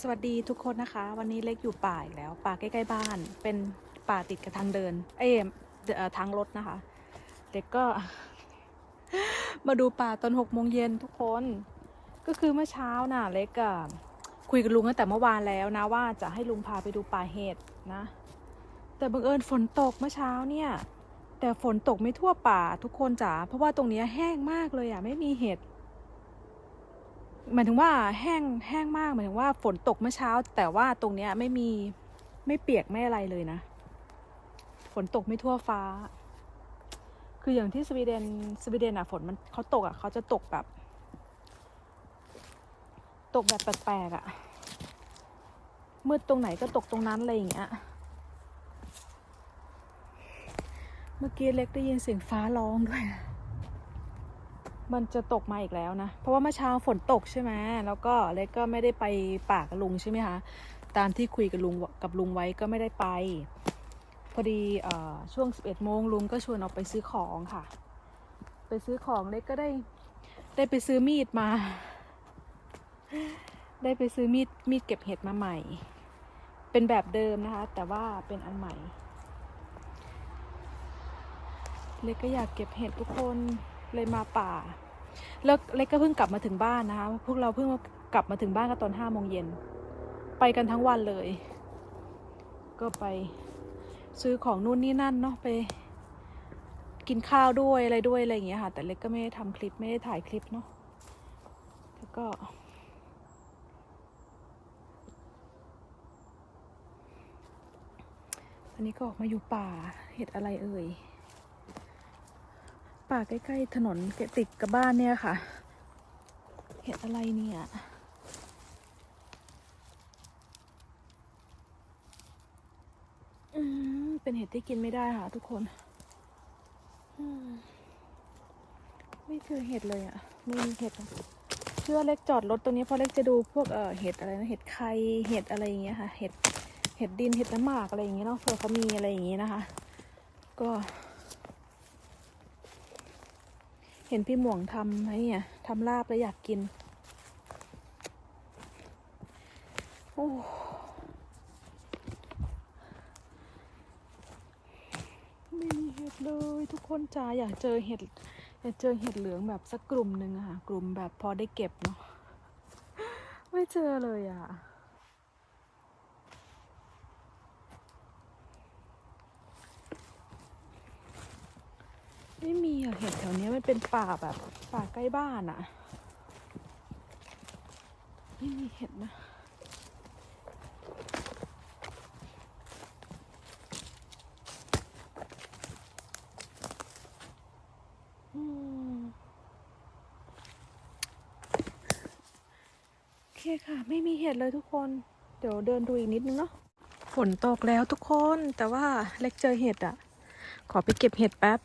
สวัสดีทุกคนนะคะ วันนี้เล็กอยู่ป่าอีกแล้ว ป่าใกล้ๆบ้าน เป็นป่าติดกับทางเดิน เอ้ยเอ่อทางรถนะคะ เล็กก็ มาดูป่าตอนหกโมงเย็นทุกคน ก็คือเมื่อเช้าน่ะ เล็กอะคุยกับลุงตั้งแต่เมื่อวานแล้วนะว่าจะให้ลุงพาไปดูป่าเห็ดนะ แต่บังเอิญฝนตกเมื่อเช้าเนี่ย แต่ฝนตกไม่ทั่วป่าทุกคนจ๋าเพราะว่าตรงนี้แห้งมากเลยอะไม่มีเห็ด หมายถึงว่าแห้งแห้งมากหมายถึงว่าฝนตกเมื่อเช้า แต่ว่าตรงเนี้ยไม่มีไม่เปียกไม่อะไรเลยนะ ฝนตกไม่ทั่วฟ้า คืออย่างที่สวีเดนสวีเดนอะฝนมันเขาตกอะเขาจะตกแบบ ตกแบบแปลกๆอะมืดตรงไหนก็ตกตรงนั้นอะไรอย่างเงี้ย เมื่อกี้เล็กได้ยินเสียงฟ้าร้องด้วย มันจะตกมาอีกแล้วนะ เพราะว่าเมื่อเช้าฝนตกใช่ไหมแล้วก็เล็กก็ไม่ได้ไปป่ากับลุงใช่ไหมคะ ตามที่คุยกับลุงกับลุงไว้ก็ไม่ได้ไป พอดีอช่วง 11โมงลุงก็ชวนออกไปซื้อของค่ะ ไปซื้อของเล็กก็ได้ ได้ไปซื้อมีดมา ได้ไปซื้อมีดมีดเก็บเห็ดมาใหม่ เป็นแบบเดิมนะคะ แต่ว่าเป็นอันใหม่ เล็กก็อยากเก็บเห็ดทุกคนเลยมาป่า แล้วเล็กก็เพิ่งกลับมาถึงบ้านนะคะ พวกเราเพิ่งกลับมาถึงบ้านก็ตอนห้าโมงเย็น ไปกันทั้งวันเลย ก็ไปซื้อของนู่นนี่นั่นเนาะไปกินข้าวด้วยอะไรด้วยอะไรอย่างเงี้ยค่ะ แต่เล็กก็ไม่ได้ทำคลิปไม่ได้ถ่ายคลิปเนาะแล้วก็ อันนี้ก็ออกมาอยู่ป่าเห็ดอะไรเอ่ย ป่าใกล้ๆถนนเกติดกับบ้านเนี่ยค่ะ เห็ดอะไรเนี่ยอืมเป็นเห็ดที่กินไม่ได้ค่ะทุกคนมไม่เจอเห็ดเลยอะ่ะ ไม่มีเห็ดเชื่อเล็กจอดรถตรงนี้เพราะเล็กจะดูพวกเออเห็ดอะไรนะเห็ดไข่เห็ดอะไรอย่างเงี้ยค่ะ เห็ดเห็ดดินเห็ดน้ำหมากอะไรอย่างเงี้ยเนาะเผื่อเขามีอะไรอย่างเงี้ยนะคะ ก็ เห็นพี่หมวงทำไอ้เนี่ยทำลาบแล้วอยากกิน โอ้ไม่มีเห็ดเลยทุกคนจ้าอยากเจอเห็ดอยากเจอเห็ดเหลืองแบบสักกลุ่มหนึ่งอะค่ะ กลุ่มแบบพอได้เก็บเนาะไม่เจอเลยอะ ไม่มีอะเห็ดแถวนี้มันเป็นป่าแบบป่าใกล้บ้านอะไม่มีเห็ดนะโอเคค่ะ ไม่มีเห็ดเลยทุกคน เดี๋ยวเดินดูอีกนิดนึงเนาะฝนตกแล้วทุกคนแต่ว่าเล็กเจอเห็ดอะ่ะขอไปเก็บเห็ดแป๊บ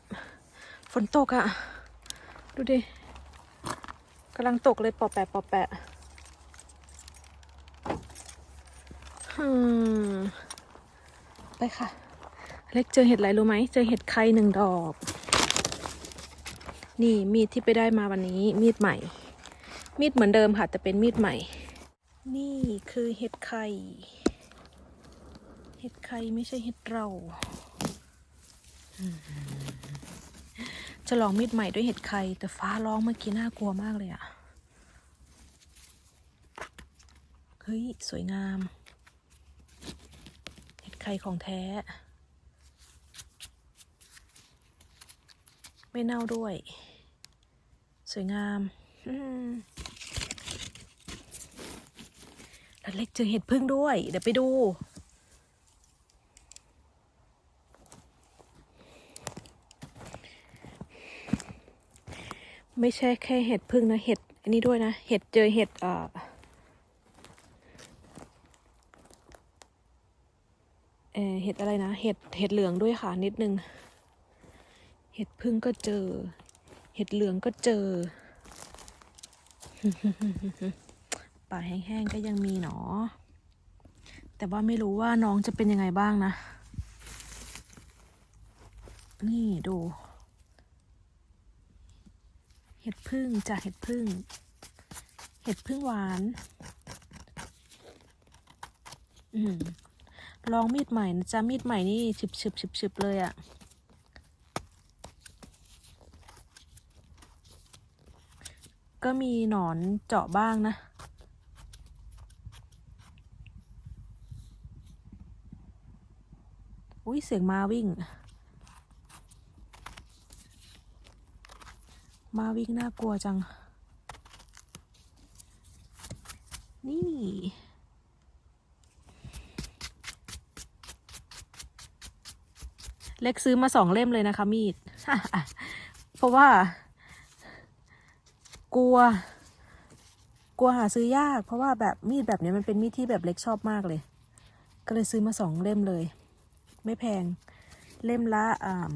ฝนตกอะ่ะดูดิกำลังตกเลยปอแปะปอแปะไปค่ะ เล็กเจอเห็ดอะไรรู้ไหม เจอเห็ดไข่หนึ่งดอก นี่มีดที่ไปได้มาวันนี้ มีดใหม่ มีดเหมือนเดิมค่ะ แต่เป็นมีดใหม่ นี่คือเห็ดไข่ เห็ดไข่ไม่ใช่เห็ดเรา จะลองมีดใหม่ด้วยเห็ดไข่ แต่ฟ้าร้องเมื่อกี้น่ากลัวมากเลยอะเฮ้ย สวยงาม เห็ดไข่ของแท้ ไม่เน่าด้วย สวยงามแล้วเล็กเจอเห็ดพึ่งด้วย เดี๋ยวไปดู ไม่ใช่แค่เห็ดพึ่งนะ เห็ดอันนี้ด้วยนะ เห็ดเจอเห็ดเอ่อเอ่อเห็ดอะไรนะ เห็ด เห็ดเหลืองด้วยค่ะ นิดนึง เห็ดพึ่งก็เจอ เห็ดเหลืองก็เจอ ป่าแห้งๆก็ยังมีหนอ แต่ว่าไม่รู้ว่าน้องจะเป็นยังไงบ้างนะ นี่ดู เห็ดพึ่งจากเห็ดพึ่ง เห็ดพึ่งหวาน อืมลองมีดใหม่นะจ๊ะมีดใหม่นี่ฉึบฉึบฉึบฉึบเลยอะ่ะ ก็มีหนอนเจาะบ้างนะ อุ้ยเสียงมาวิ่ง มาวิ่งน่ากลัวจัง นี่ เล็กซื้อมาสองเล่มเลยนะคะมีด เพราะว่า กลัว กลัวหาซื้อยาก เพราะว่าแบบมีดแบบนี้มันเป็นมีดที่แบบเล็กชอบมากเลย ก็เลยซื้อมาสองเล่มเลย ไม่แพง เล่มละอ่า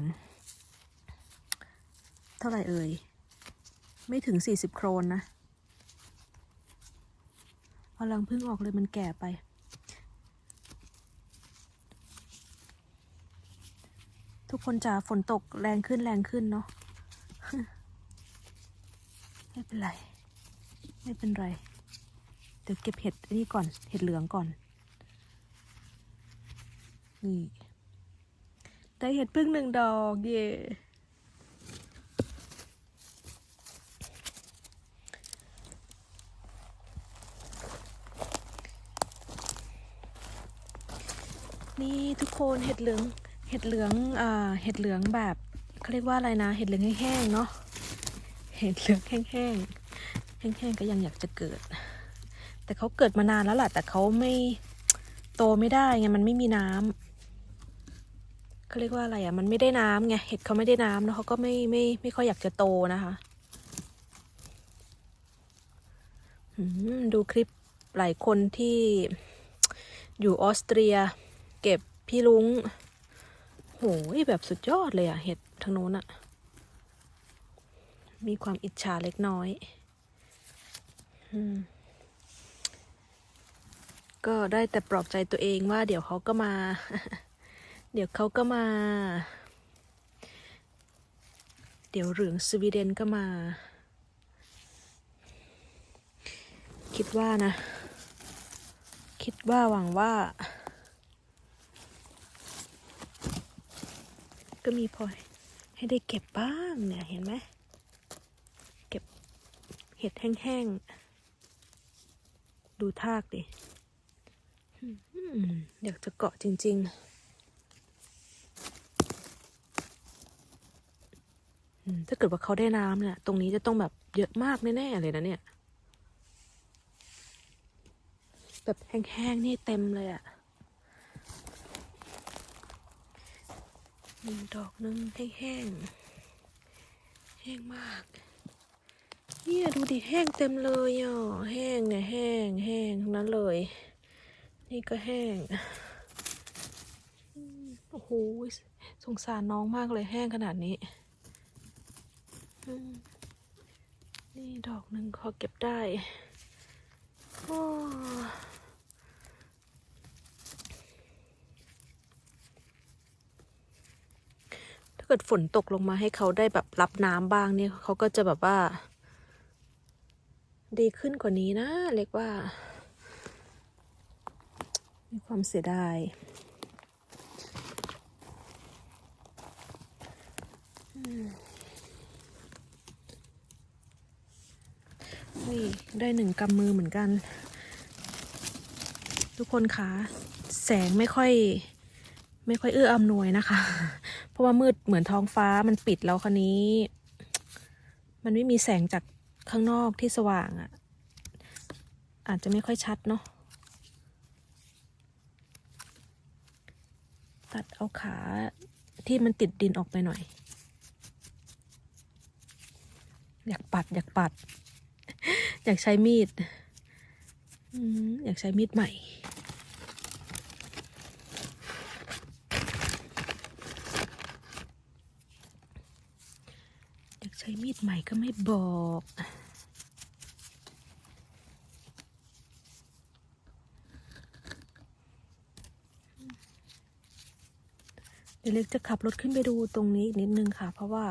เท่าไหร่เอ่ย ไม่ถึงสี่สิบโครนนะเอาลังพึ่งออกเลยมันแก่ไป ทุกคนจ๋าฝนตกแรงขึ้นแรงขึ้นเนาะไม่เป็นไร ไม่เป็นไร เดี๋ยวเก็บเห็ดนนี้ก่อน เห็ดเหลืองก่อน นี่ ได้เห็ดพึ่งหนึ่งดอก เย่ นี่ทุกคนเห็ดเหลือง เห็ดเหลือง อ่า เห็ดเหลืองแบบเขาเรียกว่าอะไรนะ เห็ดเหลืองแห้งๆเนาะ เห็ดเหลืองแห้งๆ แห้งๆก็ยังอยากจะเกิด แต่เขาเกิดมานานแล้วแหละแต่เขาไม่โตไม่ได้ไง มันไม่มีน้ำเขาเรียกว่าอะไรอะ มันไม่ได้น้ำไง เห็ดเขาไม่ได้น้ำแล้วเขาก็ไม่ไม่ไม่ค่อยอยากจะโตนะคะดูคลิปหลายคนที่อยู่ออสเตรีย เก็บพี่ลุงโหยแบบสุดยอดเลยอะเห็ดทางโน้นอะมีความอิจฉาเล็กน้อยอมก็ได้แต่ปลอบใจตัวเองว่าเดี๋ยวเขาก็มา เดี๋ยวเขาก็มา เดี๋ยวเหลืองสวีเดนก็มา คิดว่านะ คิดว่าหวังว่า ก็มีพอให้ได้เก็บบ้างเนี่ยเห็นไหมเก็บเห็ดแห้งๆ ดูทากดิอยากจะเกาะจริง ๆ ถ้าเกิดว่าเขาได้น้ำเนี่ย ตรงนี้จะต้องแบบเยอะมากแน่ ๆ เลยนะเนี่ย แบบแห้ง ๆ นี่เต็มเลยอะหนึ่ง ดอกหนึ่งแห้งๆ แห้งมาก เนี่ยดูดิแห้งเต็มเลยอะแห้งเนี่ยแห้งแห้งทั้งนั้นเลย นี่ก็แห้ง โอ้โห สงสารน้องมากเลยแห้งขนาดนี้ นี่ดอกหนึ่งขอเก็บได้ โอ้ถ้า เกิดฝนตกลงมาให้เขาได้แบบรับน้ำบ้างเนี่ยเขาก็จะแบบว่า ดีขึ้นกว่านี้นะเล็กว่า มีความเสียดายนี่ได้หนึ่งกำมือเหมือนกัน ทุกคนคะแสงไม่ค่อย ไม่ค่อยเอื้ออำนวยนะคะ เพราะว่ามืดเหมือนท้องฟ้ามันปิดแล้วคันนี้ มันไม่มีแสงจากข้างนอกที่สว่างอะ่ะ อาจจะไม่ค่อยชัดเนาะตัดเอาขาที่มันติดดินออกไปหน่อย อยากปัด อยากปัด อยากใช้มีดอืมอยากใช้มีดใหม่ อยากใช้ มีดใหม่ก็ไม่บอก เดี๋ยวเล็กจะขับรถขึ้นไปดูตรงนี้อีกนิดนึงค่ะ เพราะว่า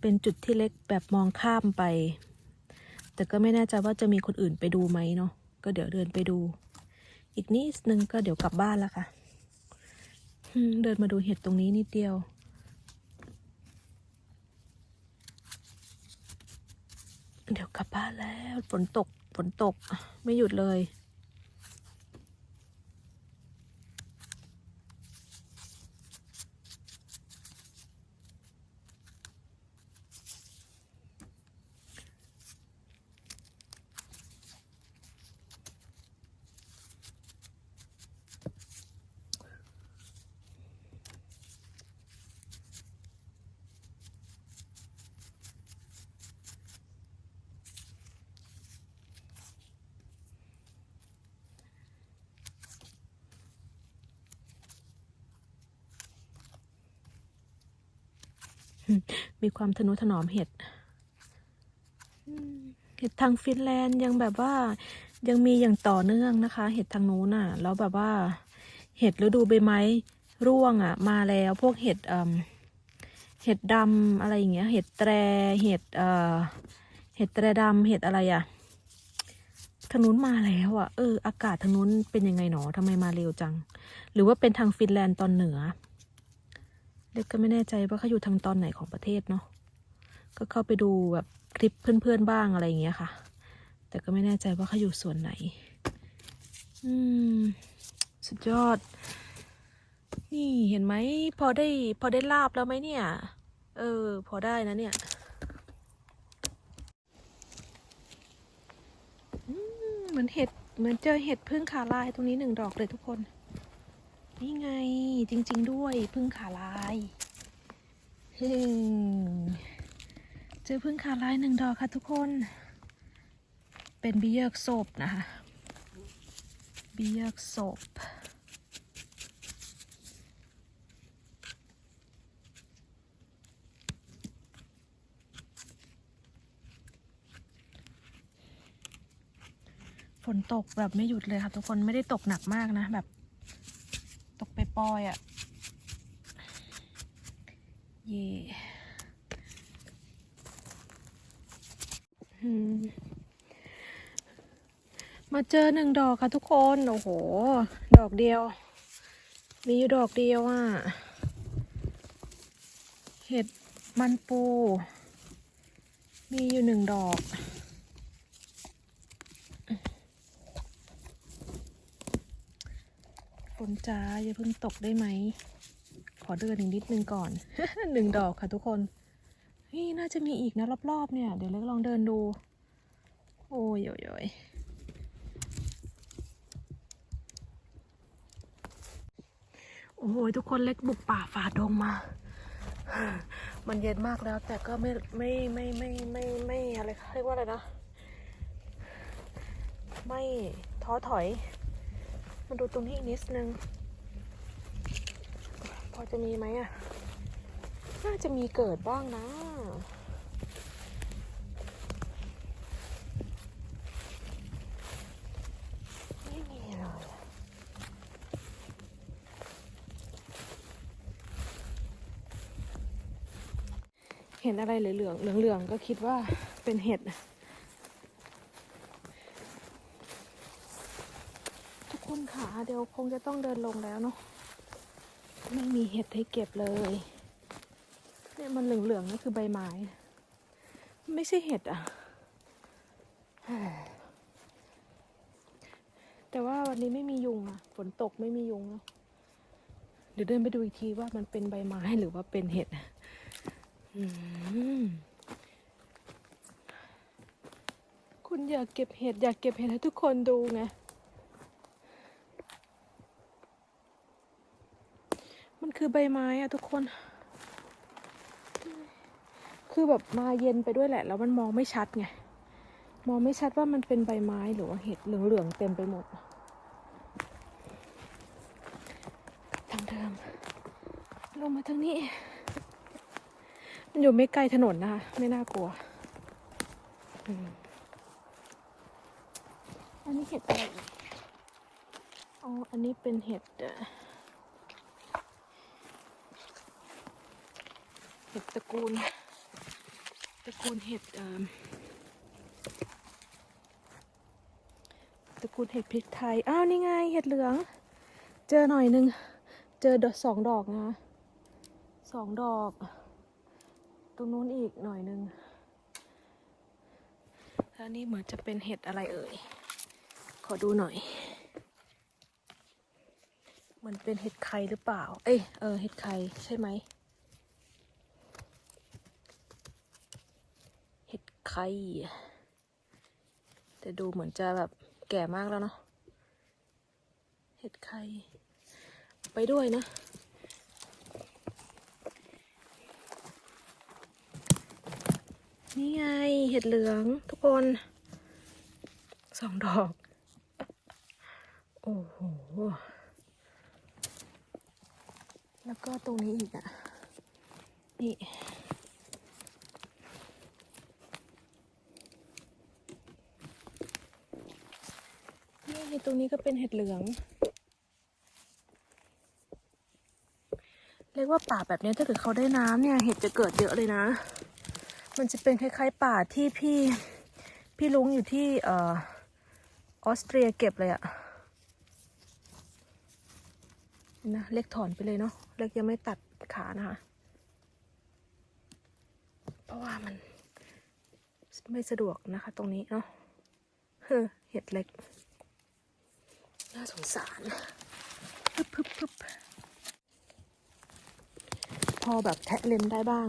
เป็นจุดที่เล็กแบบมองข้ามไป แต่ก็ไม่แน่ใจว่าจะมีคนอื่นไปดูไหมเนาะก็เดี๋ยวเดินไปดู อีกนิดนึงก็เดี๋ยวกลับบ้านแล้วค่ะเดินมาดูเห็ดตรงนี้นิดเดียว เดี๋ยวกลั บ้านแล้ว ฝนตก ฝนตก ไม่หยุดเลย มีความทนุถนอมเห็ดอืมเห็ดทางฟินแลนด์ยังแบบว่ายังมีอย่างต่อเนื่องนะคะ เห็ดทางนู้นอะ แล้วแบบว่า เห็ดฤดูใบไม้ร่วงอะ มาแล้วพวกเห็ดเอ่มเห็ดดำอะไรอย่างเงี้ย เห็ดแตรเห็ดเอ่อเห็ดแตรดำเห็ดอะไรอะทางนู้นมาแล้วอะเอออากาศทางนู้นเป็นยังไงหนอทำไมมาเร็วจัง หรือว่าเป็นทางฟินแลนด์ตอนเหนือ เด็กก็ไม่แน่ใจว่าเขาอยู่ทางตอนไหนของประเทศเนาะก็เข้าไปดูแบบคลิปเพื่อนๆบ้างอะไรอย่างเงี้ยค่ะ แต่ก็ไม่แน่ใจว่าเขาอยู่ส่วนไหน อืม สุดยอด นี่เห็นไหมพอได้พอได้ลาบแล้วไหมเนี่ย เออ พอได้นะเนี่ยอืมเหมือนเห็ดเหมือนเจอเห็ดพึ่งขาลายตรงนี้หนึ่งดอกเลยทุกคน นี่ไงจริง ๆ ด้วยพึ่งขาลายเฮ้เจอพึ่งขาลายหนึ่งดอกค่ะทุกคน เป็นบิเยกโศบนะคะบิเยกโศบฝนตกแบบไม่หยุดเลยค่ะทุกคนไม่ได้ตกหนักมากนะแบบ ตกไปปอยอะ่ะ เย่มมาเจอหนึ่งดอกค่ะทุกคน โอ้โห ดอกเดียว มีอยู่ดอกเดียวอะ เห็ดมันปู มีอยู่หนึ่งดอก ฝนจ้าอย่าเพิ่งตกได้ไหม ขอเดินอีกนิดนึงก่อนหนึ่งดอกค่ะทุกคนเฮ้ยน่าจะมีอีกนะรอบๆเนี่ย เดี๋ยวเล็กลองเดินดู โอ้ยโยยโอ้โหทุกคนเล็กบุกป่าฝ่าดงมา มันเย็นมากแล้ว แต่ก็ไม่ไม่ไม่ไม่ไม่ไม่อะไรเรียกว่าอะไรนะ ไม่ท้อถอย มาดูตรงนี้อีกนิดนึง พอจะมีไหมอะ น่าจะมีเกิดบ้างนะ ไม่มีเลยเห็นอะไรเหลืองเหลืองเหลืองๆก็คิดว่าเป็นเห็ดนะทุกคนขา เดี๋ยวคงจะต้องเดินลงแล้วเนาะไม่มีเห็ดให้เก็บเลย เนี่ยมันเหลืองๆนั่นคือใบไม้ ไม่ใช่เห็ดอะ แต่ว่าวันนี้ไม่มียุงอะ ฝนตกไม่มียุงเนาะเดี๋ยวเดินไปดูอีกทีว่ามันเป็นใบไม้หรือว่าเป็นเห็ดคุณอยากเก็บเห็ดอยากเก็บเห็ดให้ทุกคนดูไง มัน คือใบไม้อะทุกคน คือแบบมาเย็นไปด้วยแหละ แล้วมันมองไม่ชัดไง มองไม่ชัดว่ามันเป็นใบไม้หรือว่าเห็ดเหลืองๆเต็มไปหมดทางเดิมลงมาทางนี้ มันอยู่ไม่ไกลถนนนะคะ ไม่น่ากลัว อันนี้เห็ดอะไรอีก อ๋อ อันนี้เป็นเห็ดเอ่อ เห็ดตระกูล ตระกูลเห็ดตระกูลเห็ดพริกไทย อ้าว นี่ไง เห็ดเหลือง เจอหน่อยนึง เจอดอกสองดอกนะสองดอก ตรงนู้นอีกหน่อยนึงแล้วนี่เหมือนจะเป็นเห็ดอะไรเอ่ย ขอดูหน่อย มันเป็นเห็ดไข่หรือเปล่า เอ้ย เออ เห็ดไข่ใช่ไหม ไข่แต่ดูเหมือนจะแบบแก่มากแล้วเนาะเห็ดไข่ไปด้วยนะ นี่ไงเห็ดเหลืองทุกคนสองดอก โอ้โห แล้วก็ตรงนี้อีกอะนี่ นี่ตรงนี้ก็เป็นเห็ดเหลือง เรียกว่าป่าแบบนี้ถ้าเกิดเขาได้น้ำเนี่ยเห็ดจะเกิดเยอะเลยนะ มันจะเป็นคล้ายๆป่าที่พี่พี่ลุงอยู่ที่อออสเตรียเก็บเลยอะนะเล็กถอนไปเลยเนาะเล็กยังไม่ตัดขานะคะ เพราะว่ามันไม่สะดวกนะคะตรงนี้เนาะเฮ้อเห็ดเล็ก น่าสงสารพึบพึบพึบพอแบบแทะเลนได้บ้าง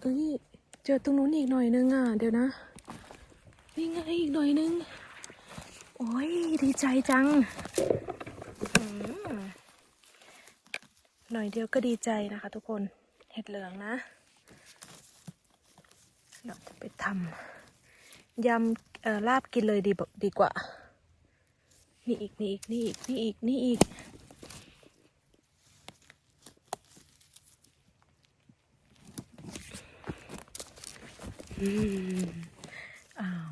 เอ้ยเจอตรงนู้นอีกหน่อยนึงอะ เดี๋ยวนะ นี่ไงอีกหน่อยนึง โอ้ยดีใจจังอืมหน่ อยเดียวก็ดีใจนะคะทุกคนเห็ดเหลืองนะ เราจะไปทำยำลาบกินเลยดีดีกว่า นี่อีก นี่อีก นี่อีก นี่อีก นี่อีกอืมอ้าว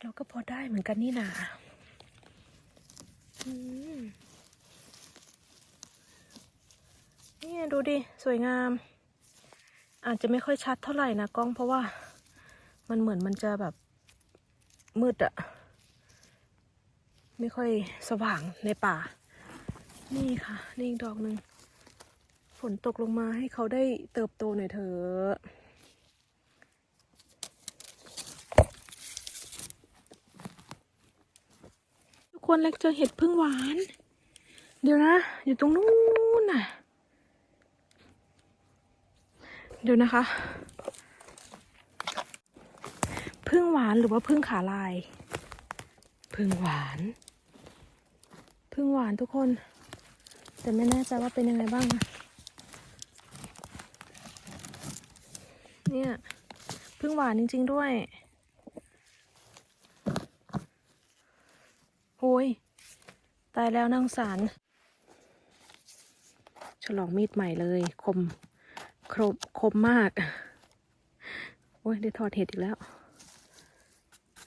เราก็พอได้เหมือนกันนี่นาอืมนี่ ดิ สวยงาม อาจจะไม่ค่อยชัดเท่าไหร่นะกล้องเพราะว่ามันเหมือนมันจะแบบมืดอะไม่ค่อยสว่างในป่า นี่ค่ะ นี่อีกดอกหนึ่งฝนตกลงมาให้เขาได้เติบโตหน่อยเถอะทุกคนเล็กเจอเห็ดพึ่งหวาน เดี๋ยวนะ อยู่ตรงนู้นน่ะ เดี๋ยวนะคะ พึ่งหวานหรือว่าพึ่งขาลาย พึ่งหวาน พึ่งหวานทุกคน แต่ไม่แน่ใจว่าเป็นยังไงบ้างนะเนี่ยพึ่งหวานจริง ๆ ด้วย โอ้ย ตายแล้วนางสาร ฉลองมีดใหม่เลย คม ครบคมมาก โอ้ยได้ทอดเห็ดอีกแล้ว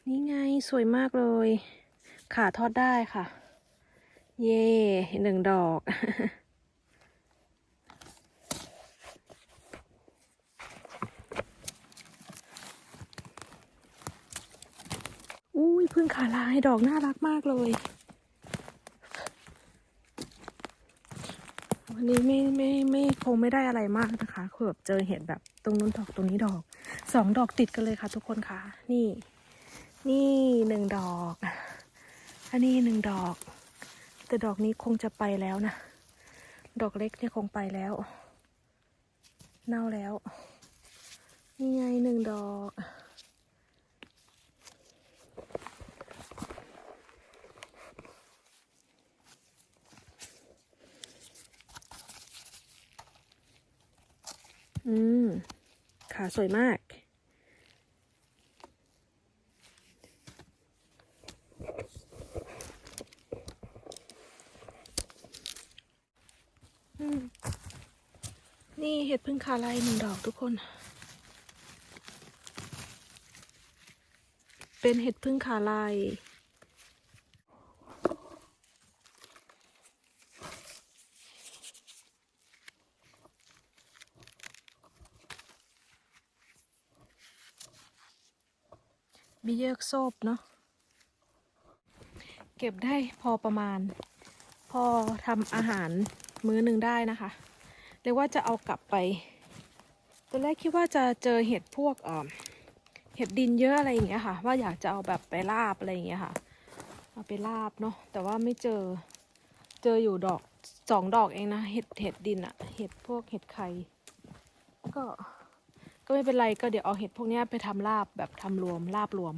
นี่ไงสวยมากเลย ขาทอดได้ค่ะ เย่หนึ่งดอกอุ้ยพึ่งขาลายดอกน่ารักมากเลย นี้ไม่ไม่ไม่คงไม่ได้อะไรมากนะคะคือแบบเจอเห็ดแบบตรงนู้นดอกตรงนี้ดอกสองดอกติดกันเลยค่ะ ทุกคนค่ะ นี่ นี่หนึ่งดอก อันนี้หนึ่งดอก แต่ดอกนี้คงจะไปแล้วนะ ดอกเล็กเนี่ยคงไปแล้ว เน่าแล้ว นี่ไงหนึ่งดอก อืม ขาสวยมากอืมนี่เห็ดพึ่งคาลายหนึ่งดอกทุกคน เป็นเห็ดพึ่งขาลาย เยกโซบเนาะเก็บได้พอประมาณ พอทำอาหารมื้อหนึ่งได้นะคะเรียกว่าจะเอากลับไปตอนแรกคิดว่าจะเจอเห็ดพวกเออเห็ดดินเยอะอะไรอย่างเงี้ยค่ะ ว่าอยากจะเอาแบบไปลาบอะไรอย่างเงี้ยค่ะ เอาไปลาบเนาะแต่ว่าไม่เจอเจออยู่ดอกสองดอกเองนะเห็ดเห็ดดินอะเห็ดพวกเห็ดไข่ก็ ก็ไม่เป็นไรก็เดี๋ยวเอาเห็ดพวกนี้ไปทำลาบแบบทำรวมลาบรวม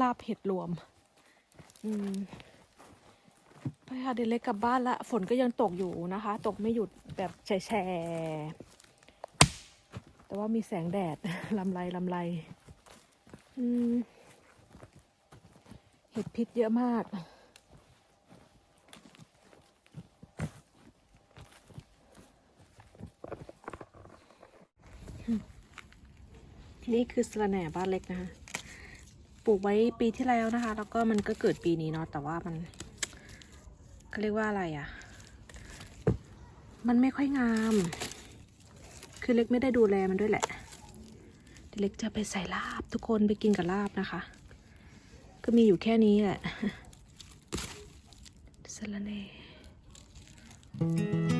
ลาบเห็ดรวม อืมไปค่ะเดยวเล็กกลับบ้านละ ฝนก็ยังตกอยู่นะคะ ตกไม่หยุดแบบแฉะแต่ว่ามีแสงแดดลำไรลำไรเห็ดพิษเยอะมาก นี่คือสะระแหน่บ้านเล็กนะคะปลูกไว้ปีที่แล้วนะคะ แล้วก็มันก็เกิดปีนี้เนาะแต่ว่ามันเขาเรียกว่าอะไรอะ่ะ มันไม่ค่อยงาม คือเล็กไม่ได้ดูแลมันด้วยแหละเล็กจะไปใส่ลาบทุกคนไปกินกับลาบนะคะ ก็มีอยู่แค่นี้แหละสระแหน่